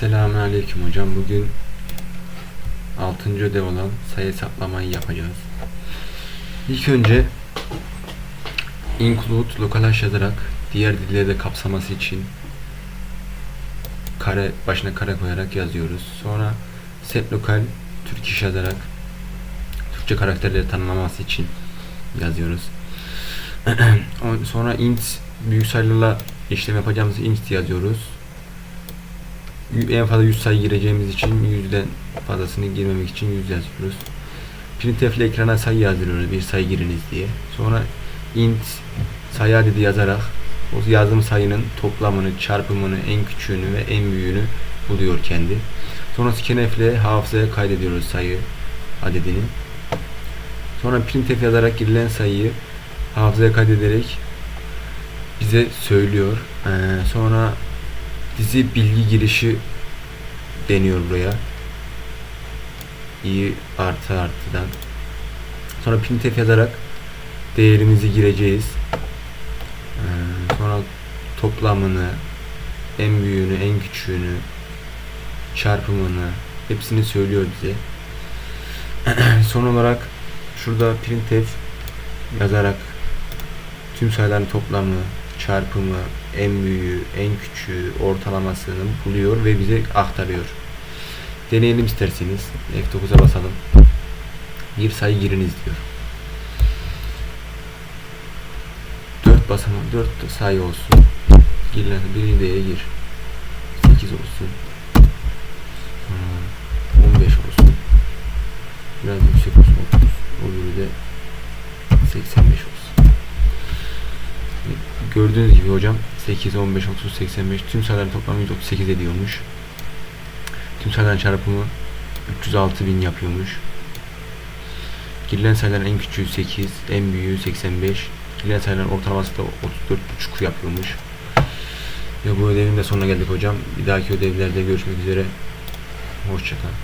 Selamünaleyküm hocam. Bugün 6. ödev olan sayı hesaplamayı yapacağız. İlk önce include lokal yazarak diğer dilleri de kapsaması için kare başına kare koyarak yazıyoruz. Sonra set lokal Türk iş yazarak Türkçe karakterleri tanımlaması için yazıyoruz. On- Sonra int büyük sayılarla işlem yapacağımız int yazıyoruz. En fazla 100 sayı gireceğimiz için 100'den fazlasını girmemek için 100 yazıyoruz. Printf ile ekrana sayı yazdırıyoruz bir sayı giriniz diye. Sonra int sayı adedi yazarak o yazdığım sayının toplamını, çarpımını, en küçüğünü ve en büyüğünü buluyor kendi. Sonra scanf ile hafızaya kaydediyoruz sayı adedini. Sonra printf yazarak girilen sayıyı hafızaya kaydederek bize söylüyor. Ee, sonra dizi bilgi girişi deniyor buraya. İyi artı artıdan. Sonra printf yazarak değerimizi gireceğiz. Ee, sonra toplamını, en büyüğünü, en küçüğünü, çarpımını hepsini söylüyor bize. Son olarak şurada printf yazarak tüm sayıların toplamı, çarpımı, en büyüğü, en küçüğü, ortalamasını buluyor ve bize aktarıyor. Deneyelim isterseniz. F9'a basalım. Bir sayı giriniz diyor. 4 basamak, 4 sayı olsun. Girilen bir değeri gir. 8 olsun. Hmm, 15 olsun. Biraz yüksek olsun 30. Öbürü de 85 olsun. Gördüğünüz gibi hocam 8, 15, 30, 85 tüm sayıların toplamı 138 ediyormuş. Tüm sayıların çarpımı 306 bin yapıyormuş. Girilen sayıların en küçüğü 8, en büyüğü 85. Girilen sayıların ortalaması da 34,5 yapıyormuş. Ve bu ödevin de sonuna geldik hocam. Bir dahaki ödevlerde görüşmek üzere. Hoşçakalın.